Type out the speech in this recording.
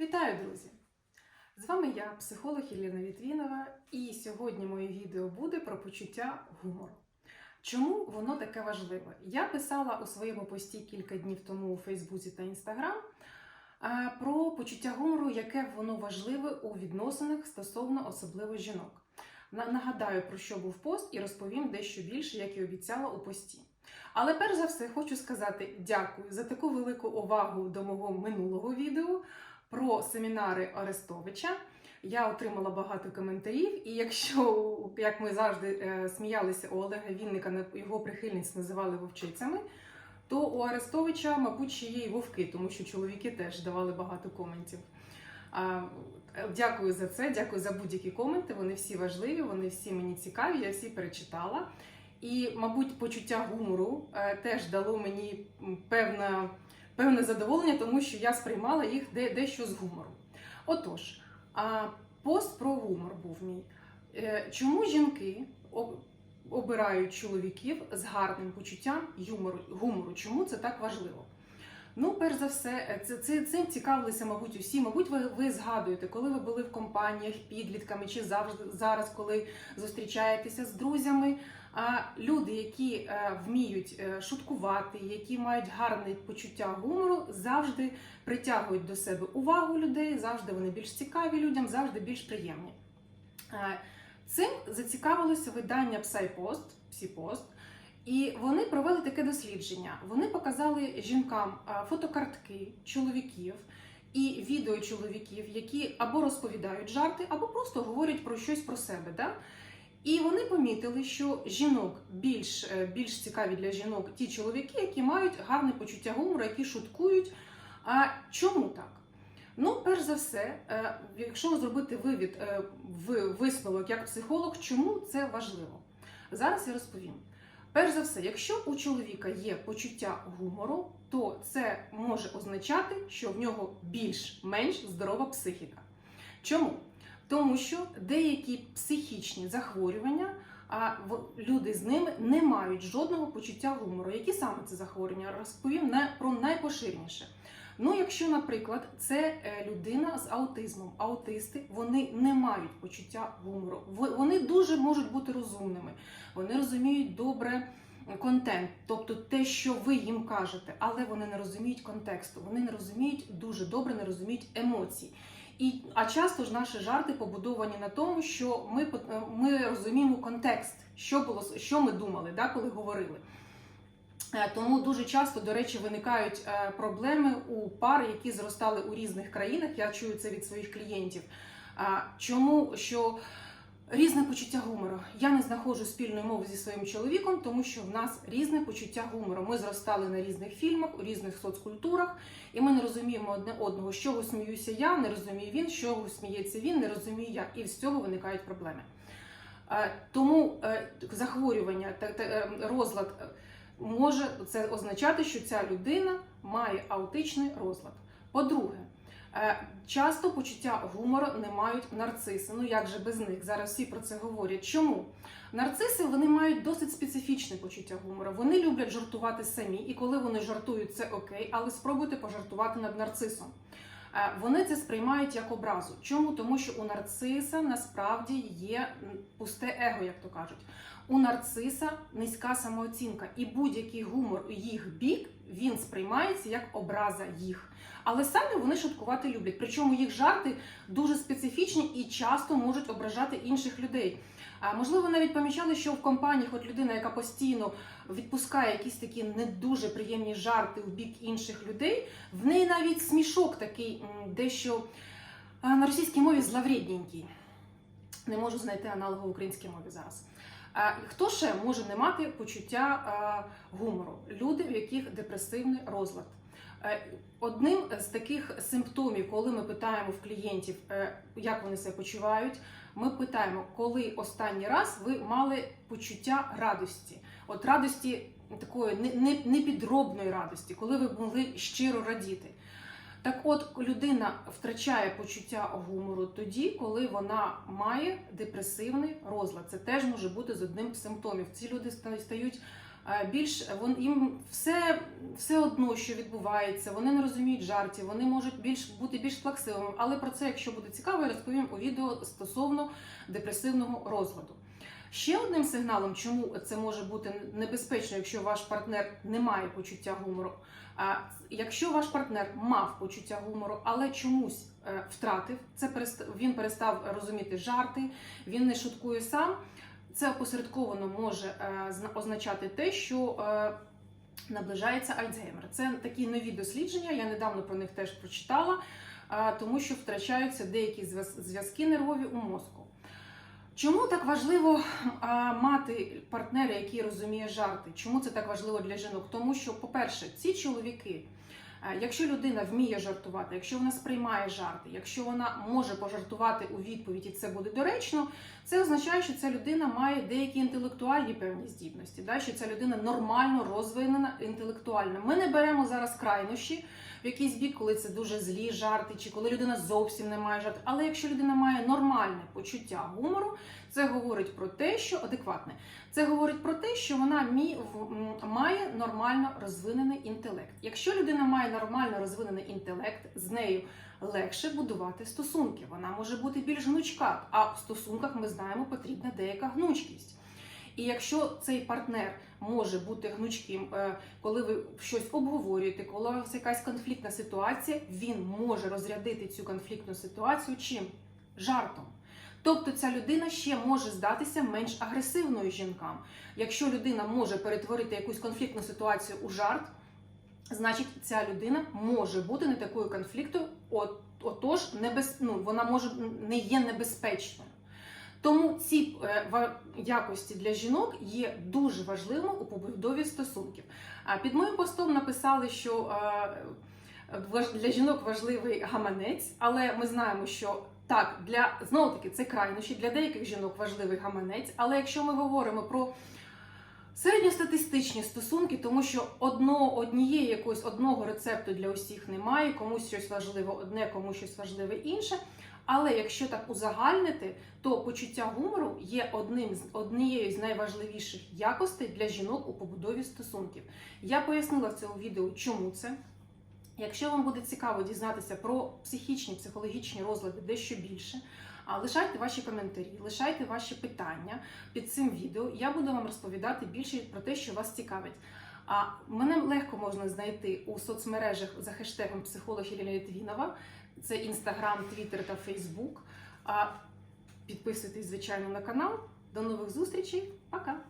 Вітаю, друзі! З вами я, психолог Єліна Вітвінова, і сьогодні моє відео буде про почуття гумору. Чому воно таке важливе? Я писала у своєму пості кілька днів тому у Фейсбуці та Інстаграм е, про почуття гумору, яке воно важливе у відносинах стосовно особливо жінок. Нагадаю, про що був пост, і розповім дещо більше, як і обіцяла у пості. Але перш за все хочу сказати дякую за таку велику увагу до мого минулого відео про семінари Арестовича. Я отримала багато коментарів, і якщо, як ми завжди е, сміялися у Олега Вінника, його прихильниць називали вовчицями, то у Арестовича, мабуть, ще є й вовки, тому що чоловіки теж давали багато коментів. Дякую за це, дякую за будь-які коменти. Вони всі важливі, вони всі мені цікаві, я всі перечитала. І, мабуть, почуття гумору е, теж дало мені м, певна, певне задоволення, тому що я сприймала їх де, дещо з гумором. Отож, а пост про гумор був мій. Е, Чому жінки об- обирають чоловіків з гарним почуттям юмору, гумору? Чому це так важливо? Ну, перш за все, е, це, цим цікавилися, мабуть, усі. Мабуть, ви, ви згадуєте, коли ви були в компаніях підлітками, чи завжди зараз, коли зустрічаєтеся з друзями. А люди, які е, вміють е, шуткувати, які мають гарне почуття гумору, завжди притягують до себе увагу людей, завжди вони більш цікаві людям, завжди більш приємні. Е, Цим зацікавилося видання Psypost, Psypost, і вони провели таке дослідження. Вони показали жінкам фотокартки чоловіків і відео чоловіків, які або розповідають жарти, або просто говорять про щось про себе. Да? І вони помітили, що жінок більш, е, більш цікаві для жінок ті чоловіки, які мають гарне почуття гумору, які шуткують. А чому так? Ну, перш за все, е, якщо зробити вивід, е, в- висновок як психолог, чому це важливо? Зараз я розповім. Перш за все, якщо у чоловіка є почуття гумору, то це може означати, що в нього більш-менш здорова психіка. Чому? Тому що деякі психічні захворювання, а люди з ними не мають жодного почуття гумору. Які саме це захворювання? Розповім не про найпоширеніше. Ну, якщо, наприклад, це е, людина з аутизмом, аутисти, вони не мають почуття гумору. Вони дуже можуть бути розумними, вони розуміють добре контент, тобто те, що ви їм кажете, але вони не розуміють контексту, вони не розуміють дуже добре, не розуміють емоцій. І, а часто ж наші жарти побудовані на тому, що ми, е, ми розуміємо контекст, що було що ми думали, да, коли говорили. Е, Тому дуже часто, до речі, виникають е, проблеми у пар, які зростали у різних країнах. Я чую це від своїх клієнтів. Чому що різне почуття гумору? Я не знаходжу спільної мови зі своїм чоловіком, тому що в нас різне почуття гумору. Ми зростали на різних фільмах, у різних соцкультурах, і ми не розуміємо одне одного, з чого сміюся я, не розуміє він, з чого сміється він, не розумію я. І з цього виникають проблеми. Е, Тому е, захворювання та, е, розлад може це означати, що ця людина має аутичний розлад. По-друге, часто почуття гумору не мають нарциси. Ну як же без них? Зараз всі про це говорять. Чому? Нарциси вони мають досить специфічне почуття гумору. Вони люблять жартувати самі, і коли вони жартують, це окей, але спробуйте пожартувати над нарцисом. Е, Вони це сприймають як образу. Чому? Тому що у нарциса насправді є пусте его, як то кажуть. У нарциса низька самооцінка, і будь-який гумор у їх бік він сприймається як образа їх. Але самі вони шуткувати люблять. Причому їх жарти дуже специфічні і часто можуть ображати інших людей. А можливо, навіть помічали, що в компаніях от людина, яка постійно відпускає якісь такі не дуже приємні жарти в бік інших людей, в неї навіть смішок такий дещо на російській мові зловредненький. Не можу знайти аналогу в українській мові зараз. А, Хто ще може не мати почуття гумору? Люди, в яких депресивний розлад. Е, Одним з таких симптомів, коли ми питаємо в клієнтів, е, як вони себе почувають, ми питаємо, коли останній раз ви мали почуття радості, от радості такої не- не- непідробної радості, коли ви могли щиро радіти. Так от людина втрачає почуття гумору тоді, коли вона має депресивний розлад. Це теж може бути з одним з симптомів. Ці люди стають е, більш вон їм все, все одно, що відбувається, вони не розуміють жартів, вони можуть більш бути більш плаксивими. Але про це, якщо буде цікаво, я розповім у відео стосовно депресивного розладу. Ще одним сигналом, чому це може бути небезпечно, якщо ваш партнер не має почуття гумору. А якщо ваш партнер мав почуття гумору, але чомусь е, втратив, це перест- він перестав розуміти жарти, він не шуткує сам. Це опосередковано може е, зна- означати те, що е, наближається Альцгеймер. Це такі нові дослідження. Я недавно про них теж прочитала, тому що втрачаються деякі зв'язки нервові у мозку. Чому так важливо а, мати партнера, який розуміє жарти? Чому це так важливо для жінок? Тому що, по-перше, ці чоловіки, якщо людина вміє жартувати, якщо вона сприймає жарти, якщо вона може пожартувати у відповідь, і це буде доречно, це означає, що ця людина має деякі інтелектуальні певні здібності, да? що ця людина нормально розвинена інтелектуально. Ми не беремо зараз крайнощі в якийсь бік, коли це дуже злі жарти, чи коли людина зовсім не має жартів. Але якщо людина має нормальне почуття гумору, це говорить про те, що адекватне. Це говорить про те, що вона мі, має нормально розвинений інтелект. Якщо людина має нормально розвинений інтелект, з нею легше будувати стосунки. Вона може бути більш гнучка, а в стосунках ми знаємо, потрібна деяка гнучкість. І якщо цей партнер може бути гнучким, е, коли ви щось обговорюєте, коли у вас якась конфліктна ситуація, він може розрядити цю конфліктну ситуацію чим? Жартом. Тобто ця людина ще може здатися менш агресивною жінкам. Якщо людина може перетворити якусь конфліктну ситуацію у жарт, значить ця людина може бути не такою конфліктою, от, отож небез, ну, вона може не є небезпечною. Тому ці е, якості для жінок є дуже важливими у побудові стосунків. А під моїм постом написали, що е, для жінок важливий гаманець, але ми знаємо, що так, для знову таки це крайнощі, для деяких жінок важливий гаманець. Але якщо ми говоримо про середньостатистичні стосунки, тому що одно, однієї якогось одного рецепту для усіх немає, комусь щось важливо одне, комусь щось важливе інше. Але якщо так узагальнити, то почуття гумору є одним з однією з найважливіших якостей для жінок у побудові стосунків. Я пояснила в цьому відео, чому це. Якщо вам буде цікаво дізнатися про психічні, психологічні розлади дещо більше, лишайте ваші коментарі, лишайте ваші питання під цим відео. Я буду вам розповідати більше про те, що вас цікавить. А мене легко можна знайти у соцмережах за хештегом психолог Єліна Літвінова. Це Інстаграм, Твіттер та Фейсбук. А підписуйтесь, звичайно, на канал. До нових зустрічей. Пока!